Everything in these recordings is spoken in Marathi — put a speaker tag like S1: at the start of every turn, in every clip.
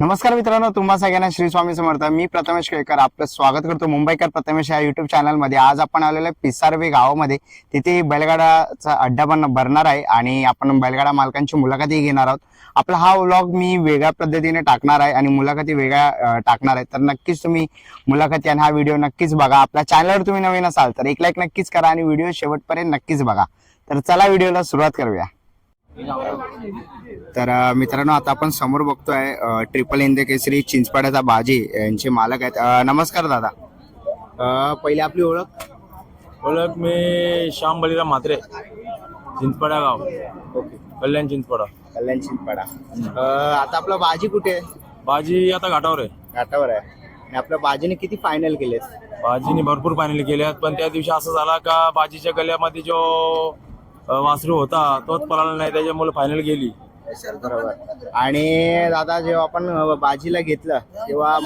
S1: नमस्कार मित्रांनो तुम्हा सगळ्यांना श्री स्वामी समर्थ. मी प्रथमेश केळकर आपलं स्वागत करतो मुंबईकर प्रथमेश या युट्यूब चॅनलमध्ये आज आपण आलेलो आहे पिसारवे गावामध्ये. तिथे बैलगाडाचा अड्डा पण भरणार आहे आणि आपण बैलगाडा मालकांची मुलाखती घेणार आहोत. आपला हा व्लॉग मी वेगळ्या पद्धतीने टाकणार आहे आणि मुलाखती वेगळ्या टाकणार आहे. तर नक्कीच तुम्ही मुलाखती आणि हा व्हिडिओ नक्कीच बघा. आपल्या चॅनलवर तुम्ही नवीन असाल तर एक लाईक नक्कीच करा आणि व्हिडिओ शेवटपर्यंत नक्कीच बघा. तर चला व्हिडिओला सुरुवात करूया. तर मित्रांनो आता आपण समोर बघतोय ट्रिपल इंद केसरी चिंचपाड्याचा बाजी यांचे मालक आहेत. नमस्कार दादा. पहिले आपली ओळख?
S2: ओळख मी श्याम बलिराम म्हात्रे चिंचपडा गाव.
S1: ओके.
S2: कल्याण चिंचपडा.
S1: कल्याण चिंचपाडा. आता आपला बाजी कुठे आहे?
S2: बाजी आता घाटावर आहे.
S1: घाटावर आहे. आणि आपल्या बाजीने किती फायनल केले
S2: बाजीने भरपूर फायनल केले आहेत पण त्या दिवशी असं झाला का बाजीच्या गल्यामध्ये जो अ, वासरू होता तोच पळाला नाही त्याच्यामुळे फायनल गेली.
S1: बरोबर. आणि दादा जेव्हा आपण बाजीला घेतलं तेव्हा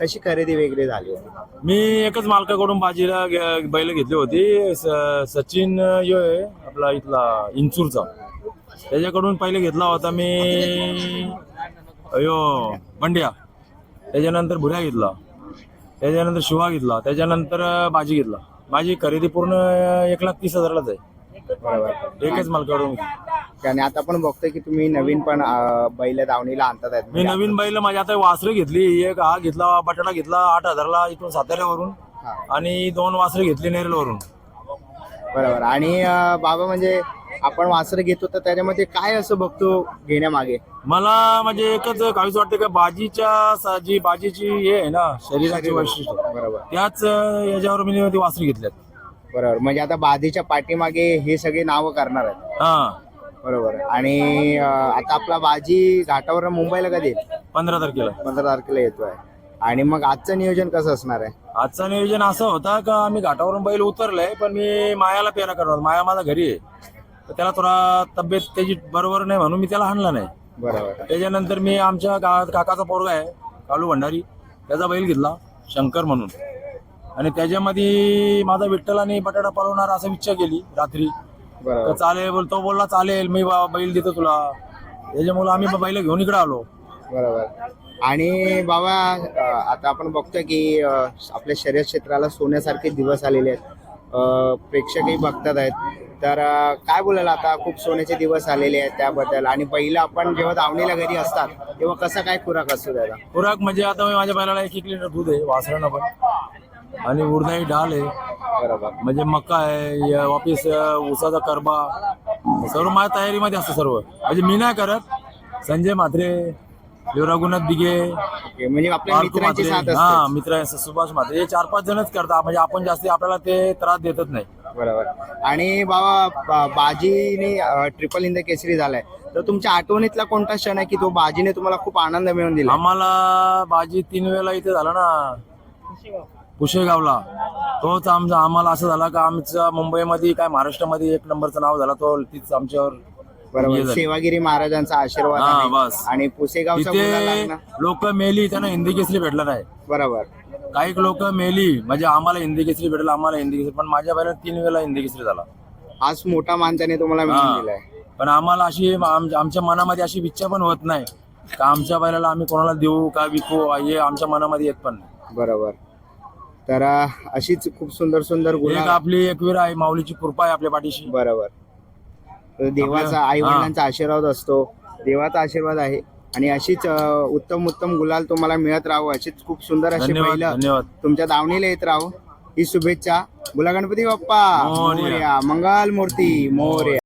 S1: कशी खरेदी वेगळी झाली?
S2: मी एकच मालकाकडून बाजीला गे- बैल घेतली होती. स- सचिन यो आहे आपला इथला इंचूरचा त्याच्याकडून पहिले घेतला होता मी अयो बंड्या. त्याच्यानंतर भुऱ्या घेतला. त्याच्यानंतर शिवा घेतला. त्याच्यानंतर बाजी घेतला. माझी खरेदी पूर्ण एक लाख तीस हजारालाच आहे.
S1: बरोबर.
S2: एकच मालकाकडून
S1: आणि आता आपण बघतोय की तुम्ही नवीन पण अ, बैल दावणीला आणतात आहेत.
S2: मी नवीन बैल माझी आता वासरं घेतली. एक हा घेतला बटाटा घेतला आठ हजारला इथून साताऱ्यावरून.
S1: हा.
S2: आणि दोन वासरं घेतली नेरलवरून.
S1: बरोबर. आणि अ, बाबा म्हणजे आपण वासर घेतो तर त्याच्यामध्ये काय असं बघतो घेण्यामागे?
S2: मला म्हणजे एकच काहीच वाटतं का बाजीच्या स- जी बाजीची हे आहे ना शरीराची वैशिष्ट्य.
S1: बरोबर.
S2: त्याच अं, याच्यावर मी ती वासरी घेतल्यात.
S1: बरोबर. म्हणजे आता बाधीच्या पाठीमागे हे सगळे नावं करणार आहेत.
S2: हा.
S1: बरोबर. आणि अ, आता आपला बाजी घाटावर मुंबईला कधी येईल?
S2: पंधरा तारखेला.
S1: पंधरा तारखेला येतोय. आणि मग आजचं नियोजन कसं असणार आहे?
S2: आजचं नियोजन असं होता का आम्ही घाटावरून बैल उतरलाय पण मी मायाला पेरा करणार माया माझा घरी आहे. तर त्याला थोडा तब्येत त्याची बरोबर नाही म्हणून मी त्याला हाणला नाही.
S1: बरोबर.
S2: त्याच्यानंतर मी आमच्या गावात काकाचा पोरगा आहे कालू भंडारी. त्याचा बैल घेतला शंकर म्हणून. आणि त्याच्यामध्ये माझा विठ्ठल आणि बटाटा पळवणार असं इच्छा केली रात्री. तर
S1: बरोबर
S2: चालेल बोल तो बोलला चालेल मी बा- बैल देतो तुला. त्याच्यामुळे आम्ही बैल घेऊन इकडे आलो.
S1: बरोबर. आणि बाबा अ, आता आपण बघतोय की अ, आपल्या शर्यत क्षेत्राला सोन्यासारखे दिवस आलेले आहेत. अ, प्रेक्षकही बघतात आहेत. तर अ, काय बोलायला आता? खूप सोन्याचे दिवस आलेले आहेत त्याबद्दल. आणि पहिलं आपण जेव्हा दावणीला घरी असतात तेव्हा कसा काय खुराक असतो त्याचा?
S2: खुराक म्हणजे आता मी माझ्या बैलाला एक एक लिटर दूध आहे वासरानं पण. आणि उडदाई डाल आहे.
S1: बरोबर
S2: म्हणजे मक्का आहे या वापिस अं, ऊसाचा करबा सर्व माझ्या तयारीमध्ये असतं सर्व. म्हणजे मी नाही करत. संजय म्हात्रे रघुनाथ दिघे
S1: ओके म्हणजे आपल्या
S2: पार्थू
S1: मित्रांची
S2: म्हात्रे.
S1: साथ
S2: हा
S1: असते
S2: मित्र सुभाष म्हात्रे. हे चार पाच जणच करतात. म्हणजे आपण जास्ती आपल्याला ते त्रास देतच नाही.
S1: बरोबर. आणि बाबा बा- बाजीने ट्रिपल इन द केसरी झालाय. तर तुमच्या आठवणीतला कोणता क्षण आहे की तो बाजीने तुम्हाला खूप आनंद मिळवून दिला
S2: आम्हाला बाजी तीन वेळेला इथे झाला ना. कुशेगावला. तोच आमचा आम्हाला असं झाला का आमचा मुंबईमध्ये काय महाराष्ट्रामध्ये एक नंबरचं नाव झाला तो तीच आमच्यावर हे
S1: बरोबर
S2: झालं.
S1: सेवागिरी महाराजांचा आशीर्वाद
S2: हा,
S1: आहे. आणि पुसेगावचा मुलगा
S2: तिथे
S1: लागला
S2: लोक मेली त्यांना हिंदी केसरी भेटला नाही.
S1: बरोबर.
S2: काही लोक मेली म्हणजे आम्हाला हिंदी केसरी भेटला आम्हाला हिंदी केसरी पण माझ्या बाहेर तीन वेळेला हिंदी केसरी झाला.
S1: आज मोठा त्याने तुम्हाला. दिलाय.
S2: पण आम्हाला अशी आम- आमच्या मनामध्ये अशी इच्छा पण होत नाही. का आमच्या बैलाला आम्ही कोणाला देऊ का विकू हे आमच्या मनामध्ये येत पण नाही.
S1: बरोबर. तर अशीच खूप सुंदर सुंदर
S2: एक
S1: गुन्हा
S2: आपली एकवीर आहे माऊलीची कृपा आहे आपल्या पाठीशी.
S1: बरोबर. तर देवाचा आई वडिलांचा आशीर्वाद असतो. देवाचा आशीर्वाद आहे. आणि अशीच अ, उत्तम उत्तम गुलाल तुम्हाला मिळत राहावं. अशीच खूप सुंदर अशी
S2: धन्यवाद
S1: पहिलं
S2: धन्यवाद.
S1: तुमच्या दावणीला येत राहो. ही शुभेच्छा. बोला गणपती बाप्पा.
S2: मोरया.
S1: मोरया. मंगल मूर्ती मोरया.